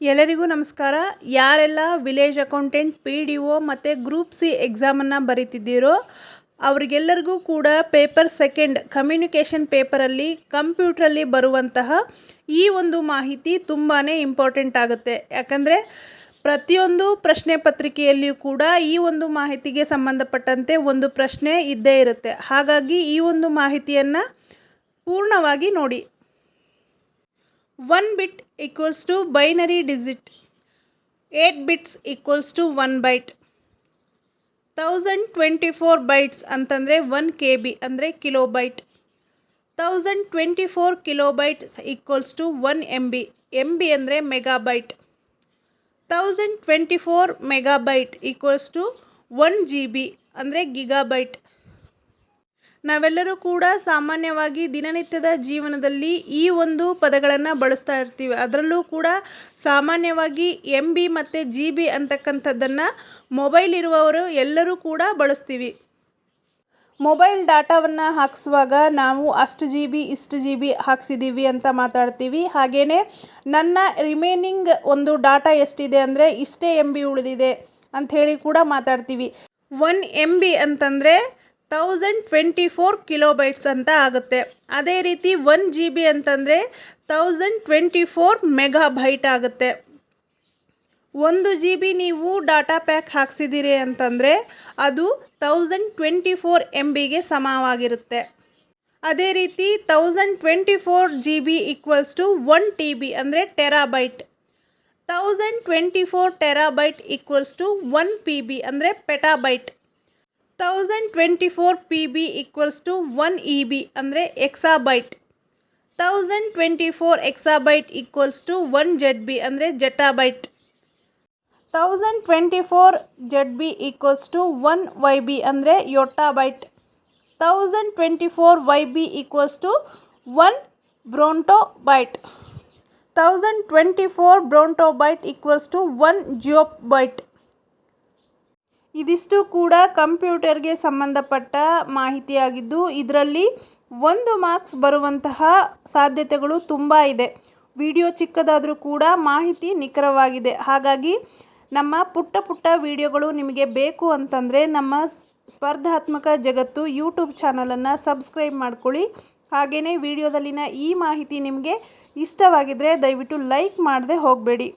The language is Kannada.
ಎಲ್ಲರಿಗೂ ನಮಸ್ಕಾರ. ಯಾರೆಲ್ಲ village accountant, P D O ಮತ್ತು ಗ್ರೂಪ್ ಸಿ ಎಕ್ಸಾಮನ್ನು ಬರೀತಿದ್ದೀರೋ, ಅವರಿಗೆಲ್ಲರಿಗೂ ಕೂಡ ಪೇಪರ್ ಸೆಕೆಂಡ್, ಕಮ್ಯುನಿಕೇಷನ್ ಪೇಪರಲ್ಲಿ ಕಂಪ್ಯೂಟ್ರಲ್ಲಿ ಬರುವಂತಹ ಈ ಒಂದು ಮಾಹಿತಿ ತುಂಬಾ ಇಂಪಾರ್ಟೆಂಟ್ ಆಗುತ್ತೆ. ಯಾಕಂದರೆ, ಪ್ರತಿಯೊಂದು ಪ್ರಶ್ನೆ ಪತ್ರಿಕೆಯಲ್ಲಿಯೂ ಕೂಡ ಈ ಒಂದು ಮಾಹಿತಿಗೆ ಸಂಬಂಧಪಟ್ಟಂತೆ ಒಂದು ಪ್ರಶ್ನೆ ಇದ್ದೇ ಇರುತ್ತೆ. ಹಾಗಾಗಿ ಈ ಒಂದು ಮಾಹಿತಿಯನ್ನು ಪೂರ್ಣವಾಗಿ ನೋಡಿ. One bit equals to binary digit. Eight bits equals to one byte. Thousand twenty four bytes ಅಂತಂದರೆ ಒನ್ ಕೆ ಬಿ ಅಂದರೆ kilo byte. Thousand twenty four kilo bytes equals to one M B M B ಅಂದರೆ megabyte thousand twenty four megabyte equals to one G B ಅಂದರೆ ಗಿಗಾಬೈಟ್ ನಾವೆಲ್ಲರೂ ಕೂಡ ಸಾಮಾನ್ಯವಾಗಿ ದಿನನಿತ್ಯದ ಜೀವನದಲ್ಲಿ ಈ ಒಂದು ಪದಗಳನ್ನು ಬಳಸ್ತಾ ಇರ್ತೀವಿ. ಅದರಲ್ಲೂ ಕೂಡ ಸಾಮಾನ್ಯವಾಗಿ ಎಂ ಬಿ ಮತ್ತು ಜಿ ಬಿ ಅಂತಕ್ಕಂಥದ್ದನ್ನು ಮೊಬೈಲ್ ಇರುವವರು ಎಲ್ಲರೂ ಕೂಡ ಬಳಸ್ತೀವಿ. ಮೊಬೈಲ್ ಡಾಟಾವನ್ನು ಹಾಕಿಸುವಾಗ ನಾವು ಅಷ್ಟು ಜಿ ಬಿ ಇಷ್ಟು ಜಿ ಬಿ ಹಾಕ್ಸಿದ್ದೀವಿ ಅಂತ ಮಾತಾಡ್ತೀವಿ. ಹಾಗೆಯೇ ನನ್ನ ರಿಮೇನಿಂಗ್ ಒಂದು ಡಾಟಾ ಎಷ್ಟಿದೆ ಅಂದರೆ ಇಷ್ಟೇ ಎಂ ಬಿ ಉಳಿದಿದೆ ಅಂಥೇಳಿ ಕೂಡ ಮಾತಾಡ್ತೀವಿ. ಒನ್ ಎಂ ಬಿ ಅಂತಂದರೆ ತೌಸಂಡ್ ಟ್ವೆಂಟಿ ಫೋರ್ ಕಿಲೋಬೈಟ್ಸ್ ಅಂತ ಆಗುತ್ತೆ. ಅದೇ ರೀತಿ ಒನ್ ಜಿ ಬಿ ಅಂತಂದರೆ ತೌಸಂಡ್ ಟ್ವೆಂಟಿ ಫೋರ್ ಮೆಗಾಬೈಟ್ ಆಗುತ್ತೆ. ಒಂದು ಜಿ ಬಿ ನೀವು ಡಾಟಾ ಪ್ಯಾಕ್ ಹಾಕ್ಸಿದ್ದೀರಿ ಅಂತಂದರೆ ಅದು ತೌಸಂಡ್ ಟ್ವೆಂಟಿ ಫೋರ್ ಎಂ ಬಿಗೆ ಸಮವಾಗಿರುತ್ತೆ. ಅದೇ ರೀತಿ thousand twenty four G B equals to one T B ಅಂದರೆ terabyte thousand twenty four terabyte equals to one P B ಅಂದರೆ petabyte thousand twenty four P B equals to one E B ಅಂದರೆ exabyte thousand twenty four exabyte equals to one Z B ಅಂದರೆ zettabyte thousand twenty four Z B equals to one Y B ಅಂದರೆ yottabyte thousand twenty four Y B equals to one brontobyte thousand twenty four brontobyte equals to one geobyte ಇದಿಷ್ಟು ಕೂಡ ಕಂಪ್ಯೂಟರ್ಗೆ ಸಂಬಂಧಪಟ್ಟ ಮಾಹಿತಿಯಾಗಿದ್ದು, ಇದರಲ್ಲಿ ಒಂದು ಮಾರ್ಕ್ಸ್ ಬರುವಂತಹ ಸಾಧ್ಯತೆಗಳು ತುಂಬ ಇದೆ. ವಿಡಿಯೋ ಚಿಕ್ಕದಾದರೂ ಕೂಡ ಮಾಹಿತಿ ನಿಖರವಾಗಿದೆ. ಹಾಗಾಗಿ ನಮ್ಮ ಪುಟ್ಟ ಪುಟ್ಟ ವಿಡಿಯೋಗಳು ನಿಮಗೆ ಬೇಕು ಅಂತಂದರೆ ನಮ್ಮ ಸ್ಪರ್ಧಾತ್ಮಕ ಜಗತ್ತು ಯೂಟ್ಯೂಬ್ ಚಾನಲನ್ನು ಸಬ್ಸ್ಕ್ರೈಬ್ ಮಾಡ್ಕೊಳ್ಳಿ. ಹಾಗೆಯೇ ವಿಡಿಯೋದಲ್ಲಿನ ಈ ಮಾಹಿತಿ ನಿಮಗೆ ಇಷ್ಟವಾಗಿದ್ದರೆ ದಯವಿಟ್ಟು ಲೈಕ್ ಮಾಡದೆ ಹೋಗಬೇಡಿ.